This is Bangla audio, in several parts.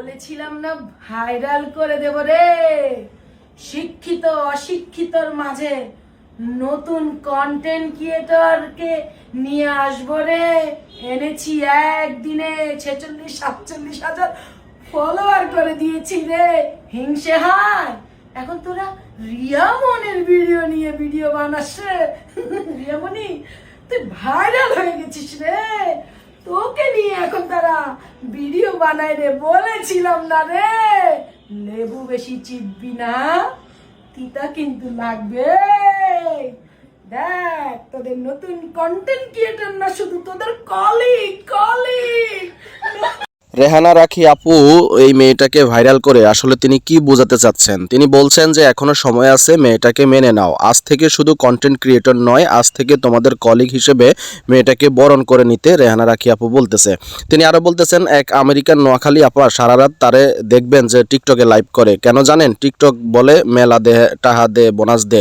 বলেছিলাম না ভাইরাল করে দেব রে। শিক্ষিত, অশিক্ষিতর মাঝে নতুন কন্টেন্ট ক্রিয়েটরকে নিয়ে আসব রে। এনেছি একদিনে ছেচল্লিশ, সাতচল্লিশ হাজার ফলোয়ার করে দিয়েছি রে। হিংসে হায়। এখন তোরা রিয়া মনের ভিডিও নিয়ে ভিডিও বানাস রে। রিয়ামণি, তুই ভাইরাল হয়ে গেছিস রে। তোকে নিয়ে এখন বানায় রে, বলেছিলাম না রে। লেবু বেশি চিপবি না, তিতা কিন্তু লাগবে। দেখ, তোদের নতুন কন্টেন্ট ক্রিয়েটার না শুধু তোদের কলিগ রেহানা রাখি আপু, এই মেয়েটাকে ভাইরাল করে আসলে তিনি কি বোঝাতে চাচ্ছেন? তিনি বলছেন যে এখনও সময় আছে, মেয়েটাকে মেনে নাও। আজ থেকে শুধু কন্টেন্ট ক্রিয়েটর নয়, আজ থেকে তোমাদের কলিগ হিসেবে মেয়েটাকে বরণ করে নিতে রেহানা রাখি আপু বলতেছে। তিনি আরও বলতেছেন, এক আমেরিকান নোয়াখালী আপা সারা রাত তারে দেখবেন যে টিকটকে লাইভ করে। কেন জানেন? টিকটক বলে, মেলা দে, টাহা দে, বোনাস দে।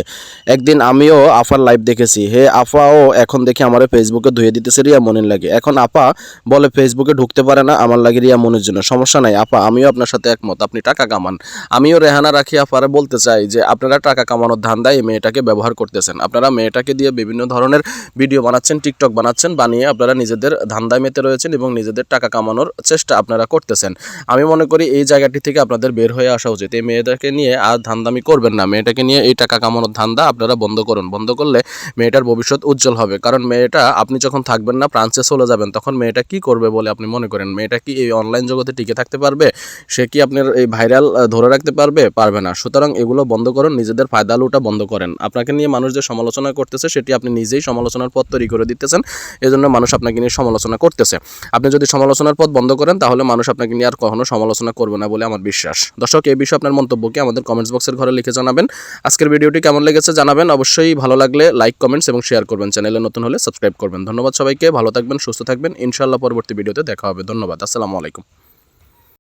একদিন আমিও আফার লাইভ দেখেছি। হে আফাও, এখন দেখি আমার ফেসবুকে ধুয়ে দিতেছে রিয়া মনির লাগে। এখন আপা বলে ফেসবুকে ঢুকতে পারে না, আমার লাগে রিয়া মনির জন্য। সমস্যা নাই, আপা, আমিও আপনার সাথে একমত, আপনি টাকা কামান। আমিও রেহানা রাখি, আপারে বলতে চাই যে, আপনারা টাকা কামানোর ধান্দায় এই মেয়েটাকে ব্যবহার করতেছেন। আপনারা মেয়েটাকে দিয়ে বিভিন্ন ধরনের ভিডিও বানাচ্ছেন, টিকটক বানাচ্ছেন, বানিয়ে আপনারা নিজেদের ধান্দায় মেতে রয়েছেন এবং নিজেদের টাকা কামানোর চেষ্টা আপনারা করতেছেন। আমি মনে করি এই জায়গাটি থেকে আপনাদের বের হয়ে আসা উচিত। এই মেয়েটাকে নিয়ে আর ধান্দামি করবেন না। মেয়েটাকে নিয়ে এই টাকা কামানোর ধান্দা আপনারা বন্ধ করুন। বন্ধ করলে মেয়েটার ভবিষ্যৎ উজ্জ্বল হবে। কারণ মেয়েটা, আপনি যখন থাকবেন না প্রান্সে চলে যাবেন, তখন মেয়েটা কি করবে বলে আপনি মনে করেন? মেয়েটা কি এই অনলাইন জগতে টিকে থাকতে পারবে, সে কি আপনার এই ভাইরাল ধরে রাখতে পারবে? পারবে না। সুতরাং এগুলো বন্ধ করুন, নিজেদের ফায়দা লুটা বন্ধ করেন। আপনাকে নিয়ে মানুষ যে সমালোচনা করতেছে, সেটি আপনি নিজেই সমালোচনার পথ তৈরি করে দিতেছেন, এজন্য মানুষ আপনাকে নিয়ে সমালোচনা করতেছে। আপনি যদি সমালোচনার পথ বন্ধ করেন, তাহলে মানুষ আপনাকে নিয়ে আর কখনো সমালোচনা করবে না বলে আমার বিশ্বাস। দর্শক, এই বিষয়ে আপনার মন্তব্যকে আমাদের কমেন্টস বক্সের ঘরে লিখে জানাবেন। আজকের ভিডিওটি কেমন লেগেছে জানাবেন। অবশ্যই ভালো লাগলে লাইক কমেন্টস এবং শেয়ার করবেন। চ্যানেলে নতুন হলে সাবস্ক্রাইব করবেন। ধন্যবাদ সবাইকে। ভালো থাকবেন, সুস্থ থাকবেন। ইনশাআল্লাহ পরবর্তী ভিডিওতে দেখা হবে। ধন্যবাদ। আসসালামু আলাইকুম